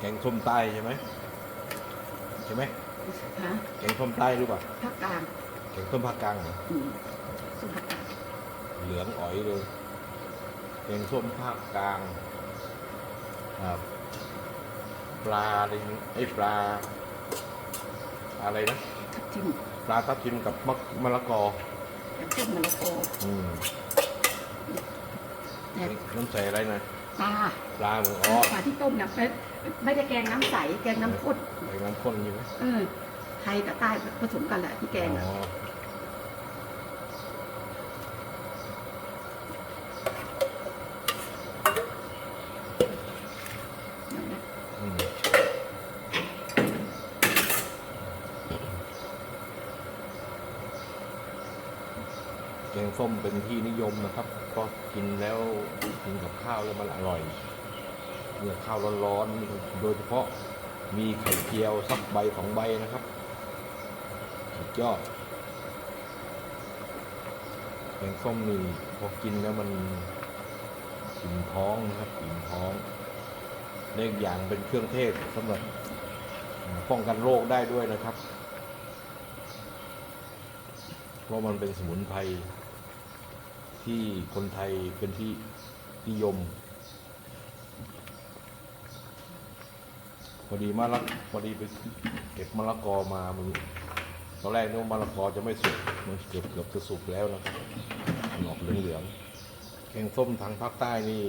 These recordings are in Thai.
แกงส้มใต้ใช่ไหมใช่ไหมฮะแกงส้มใต้หรือเปล่าภาคกลางแกงส้มภาคกลางเหรออืมสุภาคกลางเหลืองอ๋อยเลยแกงส้มภาคกลางอ่าปลาอะไรนี่ไอ้ยปลา อะไรนะทับทิมปลาทับทิมกับมะมะละกอกับเส้นมะละกออืมแต่น้ำใส่อะไรนะปลาปลาเหมือนอ๋อปลาที่ต้มเนี่ยไม่ ไม่ได้แกงน้ำใส แกงน้ำข้นใส่น้ำข้นใช่ไหมเออไทยกับใต้ผสมกันแหละที่แกงอะอ๋ออย่างเงี้ยอืมแกงส้มเป็นที่นิยมนะครับ ก็กินแล้วกินกับข้าวแล้วมันอร่อย เนี่ยข้าวร้อนๆโดยเฉพาะมีไข่เจียวสักใบสองใบนะครับสุดยอดแกงส้มนี่พอกินแล้วมันอิ่มท้องนะครับอิ่มท้องเล็กอย่างเป็นเครื่องเทศสำหรับป้องกันโรคได้ด้วยนะครับ เพราะมันเป็นสมุนไพรที่คนไทยเป็นที่นิยม พอดีมะละพอดีไปเก็บมะละกอมามันตอนแรกนึกว่ามะละกอจะไม่สุกมันเกือบเกือบจะสุกแล้วนะครับมันออกเหลืองๆแกงส้มทางภาคใต้นี่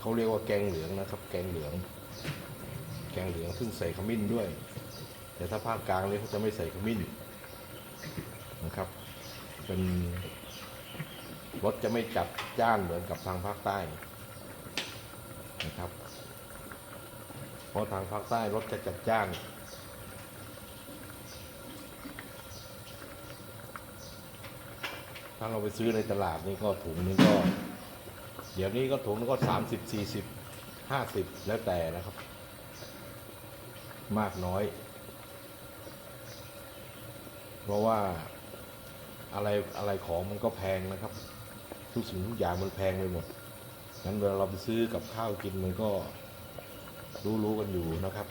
เขาเรียกว่าแกงเหลืองนะครับ แกงเหลือง แกงเหลืองซึ่งใส่ขมิ้นด้วย แต่ถ้าภาคกลางนี่เขาจะไม่ใส่ขมิ้นนะครับ เป็นรสจะไม่จัดจ้านเหมือนกับทางภาคใต้นะครับ ราะทางภาคใต้รสจะจัดจ้านถ้าเราไปซื้อในตลาดนี่ก็ถุงนึงก็ เดี๋ยวนี้ก็ถุงนึงก็สามสิบสี่สิบห้าสิบแล้วแต่นะครับ มากน้อย เพราะว่าอะไรอะไรของมันก็แพงนะครับ ทุกสิ่งทุกอย่างมันแพงไปหมดงั้นเวลาเราไปซื้อกับข้าวกินมันก็ รู้รู้กันอยู่นะครับ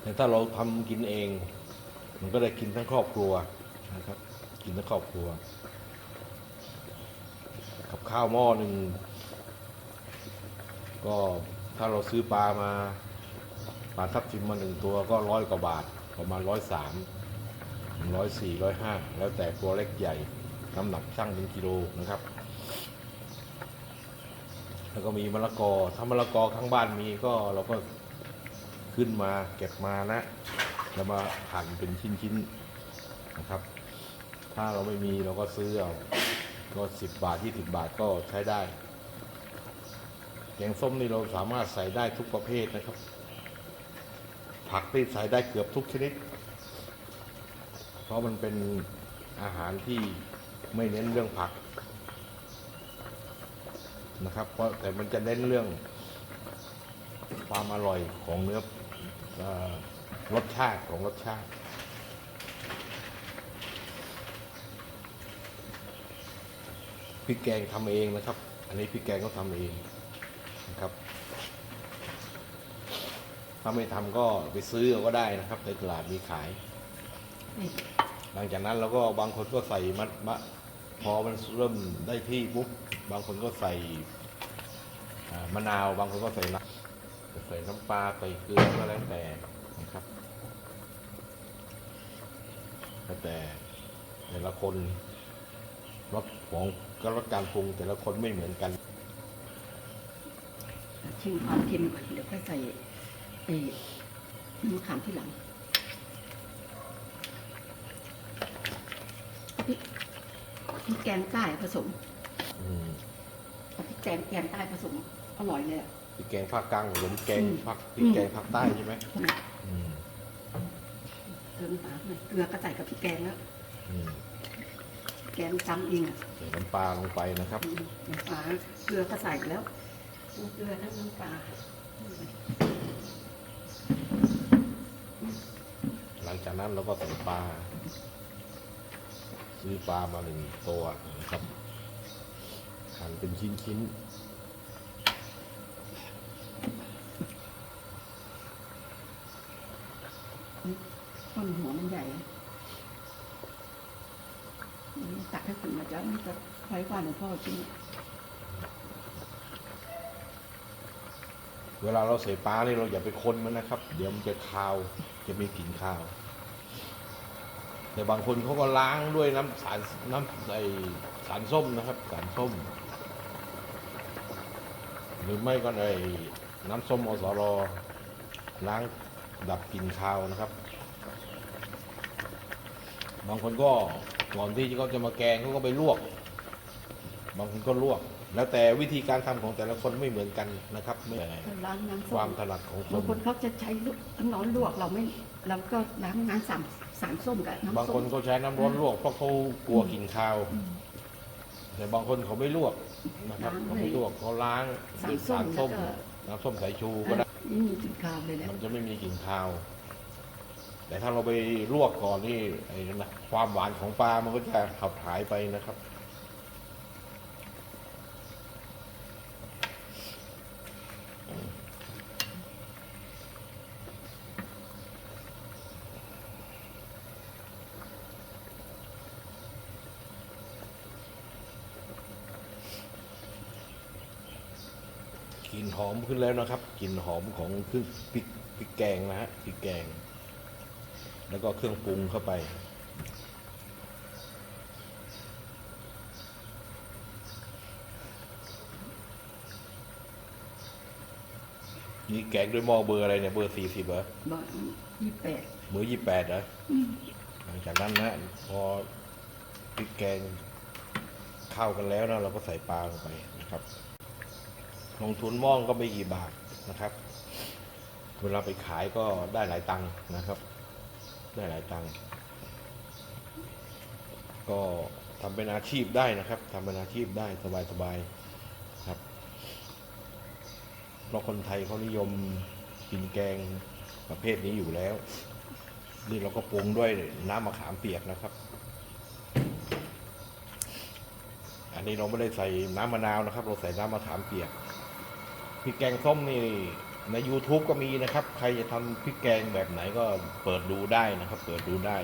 แต่ถ้าเราทำกินเอง มันก็ได้กินทั้งครอบครัวนะครับ กินทั้งครอบครัว กับข้าวหม้อหนึ่งก็ถ้าเราซื้อปลามาปลาทับทิมมาหนึ่งตัวก็ร้อยกว่าบาทประมาณร้อยสามร้อยสี่ร้อยห้าแล้วแต่ตัวเล็กใหญ่น้ำหนักช่างเป็นกิโลนะครับ แล้วก็มีมะละกอ ถ้ามะละกอข้างบ้านมีก็เราก็ขึ้นมาเก็บมานะ แล้วมาหั่นเป็นชิ้นๆนะครับ ถ้าเราไม่มีเราก็ซื้อเอาก็สิบบาทยี่สิบบาทก็ใช้ได้ แกงส้มนี่เราสามารถใส่ได้ทุกประเภทนะครับ ผักที่ใส่ได้เกือบทุกชนิด เพราะมันเป็นอาหารที่ไม่เน้นเรื่องผัก นะครับ เพราะแต่มันจะเน้นเรื่องความอร่อยของเนื้อเออรสชาติของรสชาติ พริกแกงทำเองนะครับ อันนี้พริกแกงก็ทำเองนะครับ ถ้าไม่ทำก็ไปซื้อเอาก็ได้นะครับในตลาดมีขายนี่หลังจากนั้นเราก็บางคนก็ใส่มัดมะ พอมันเริ่มได้ที่ปุ๊บบางคนก็ใส่มะนาวบางคนก็ใส่น้ำใส่น้ำปลาใส่เกลือก็แล้วแต่นะครับแล้วแต่แต่ละคนรสของก็รสการปรุงแต่ละคนไม่เหมือนกันชิมความเค็มก่อนเดี๋ยวค่อยใส่เอ่อมะขามที่หลังพริก พริกแกงใต้ผสมอืมเอาพริกแกงแกงใต้ผสมอร่อยเลยอะ พริกแกงภาคกลางหรือแกงอืมภาคพริกแกงภาคใต้ใช่ไหมใช่ไหมอืมเกลือน้ำปลาหน่อยเกลือก็ใส่กับพริกแกงแล้วอืมแกงจำเองอะใส่น้ำปลาลงไปนะครับ อืมน้ำปลาเกลือก็ใส่ไปแล้วเกลือแล้วน้ำปลาหลังจากนั้นเราก็ใส่ปลา ซื้อปลามาหนึ่งตัวนะครับหั่นเป็นชิ้นๆต้นหัวมันใหญ่ตักให้ถึงนะจ๊ะมันจะไว้กว่าหลวงพ่อชิ้นเวลาเราใส่ปลาเนี่ยเราอย่าไปคนมันนะครับ เดี๋ยวมันจะคาว จะมีกลิ่นคาว แต่บางคนเขาก็ล้างด้วยน้ำสารน้ำไอสารส้มนะครับ สารส้ม หรือไม่ก็ไอน้ำส้มอสรล้างดับกลิ่นคาวนะครับ บางคนก็ก่อนที่เขาจะมาแกงเขาก็ไปลวก บางคนก็ลวก แล้วแต่วิธีการทำของแต่ละคนไม่เหมือนกันนะครับไม่ก็ล้างน้ำคส้วามมถนัดของคบางนคนเขาจะใช้ลูกน้ำร้อนลวกเราไม่เราก็ล้างน้ำสามสารส้มกับน้ำบางส้คนมก็ใช้น้ำร้อนลวกเพราะเขากลัวกลิ่นคาวอืมแต่บางคนเขาไม่ลวกนะครับล้างเขาไม่ลวกเขาล้างสารส้มส้มแล้วก็น้ำส้มสายชูก็ได้นี่มีกลิ่นคาวเลยเนี่ยมันจะไม่มีกลิ่นคาว แต่ถ้าเราไปลวกก่อนนี่ไอ้นั่นนะความหวานของปลามันก็จะขับหายไปนะครับ กลิ่นหอมขึ้นแล้วนะครับกลิ่นหอมของเครื่องพริกพริกแกงนะฮะพริกแกง แล้วก็เครื่องปรุงเข้าไป นี่แกงด้วยหม้อเบอร์อะไรเนี่ยเบอร์สี่สิบเหรอบอกยี่แปดเบอร์ยี่แปดเหรอหลังจากนั้นนะพอพริกแกงเข้ากันแล้วนะเราก็ใส่ปลาลงไปนะครับ ลงทุนม่องก็ไม่กี่บาทนะครับเวลาไปขายก็ได้หลายตังค์นะครับ ได้หลายตังค์ก็ทำเป็นอาชีพได้นะครับทำเป็นอาชีพได้สบายๆครับเพราะคนไทยเขานิยมกินแกงประเภทนี้อยู่แล้ว นี่เราก็ปรุงด้วยน้ำมะขามเปียกนะครับ อันนี้เราไม่ได้ใส่น้ำมะนาวนะครับ เราใส่น้ำมะขามเปียก พริกแกงส้มนี่ใน YouTube ก็มีนะครับ ใครจะทำพริกแกงแบบไหนก็เปิดดูได้นะครับ เปิดดูได้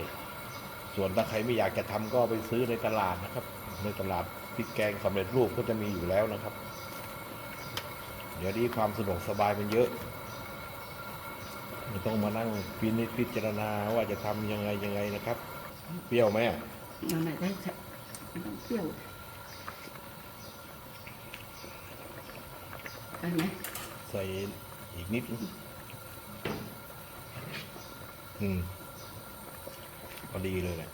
ส่วนถ้าใครไม่อยากจะทำก็ไปซื้อในตลาดนะครับ ในตลาดพริกแกงสำเร็จรูปก็จะมีอยู่แล้วนะครับ เดี๋ยวนี้ความสะดวกสบายมันเยอะไม่ต้องมานั่งพินิจพิจารณาว่าจะทำยังไงยังไงนะครับ เปรี้ยวไหมอะ เอาไหนได้จะไม่ต้องเปรี้ยว ได้ไหมใส่อีกนิดนึงอืมพอดีเลยแหละ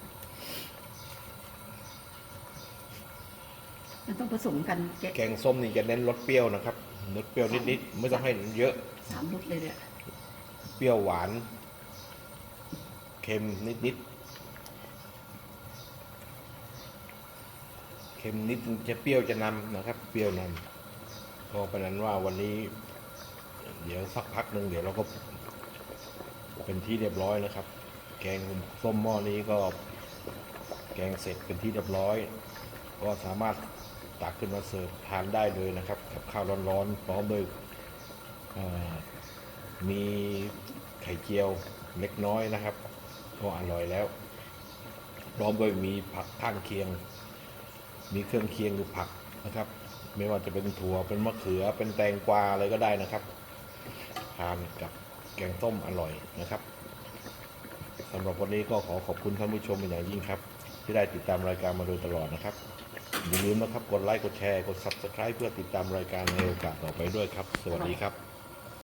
มันต้องผสมกันแกะแกงส้มนี่จะเน้นรสเปรี้ยวนะครับรสเปรี้ยวนิดๆไม่ต้องให้เยอะ สามรสเลยเนี่ยเปรี้ยวหวาน เค็มนิดๆ เค็มนิดจะเปรี้ยวจะนำนะครับ เปรี้ยวนำ ก็เป็นนั้นว่าวันนี้ เดี๋ยวสักพักหนึ่งเดี๋ยวเราก็ เป็นที่เรียบร้อยนะครับ แกงส้มหม้อนี้ก็แกงเสร็จเป็นที่เรียบร้อย ก็สามารถตักขึ้นมาเสิร์ฟทานได้เลยนะครับ กับข้าวร้อนๆพร้อมด้วยมีไข่เจียวเล็กน้อยนะครับ ก็อร่อยแล้ว พร้อมด้วยมีผักข้างเคียง มีเครื่องเคียงหรือผักนะครับ ไม่ว่าจะเป็นถั่วเป็นมะเขือเป็นแตงกวาอะไรก็ได้นะครับทานกับแกงส้มอร่อยนะครับสำหรับวันนี้ก็ขอขอบคุณท่านผู้ชมเป็นอย่างยิ่งครับ ที่ได้ติดตามรายการมาโดยตลอดนะครับอย่าลืมนะครับกดไลค์กดแชร์กด Subscribe เพื่อติดตามรายการในโอกาสต่อไปด้วยครับ สวัสดีครับ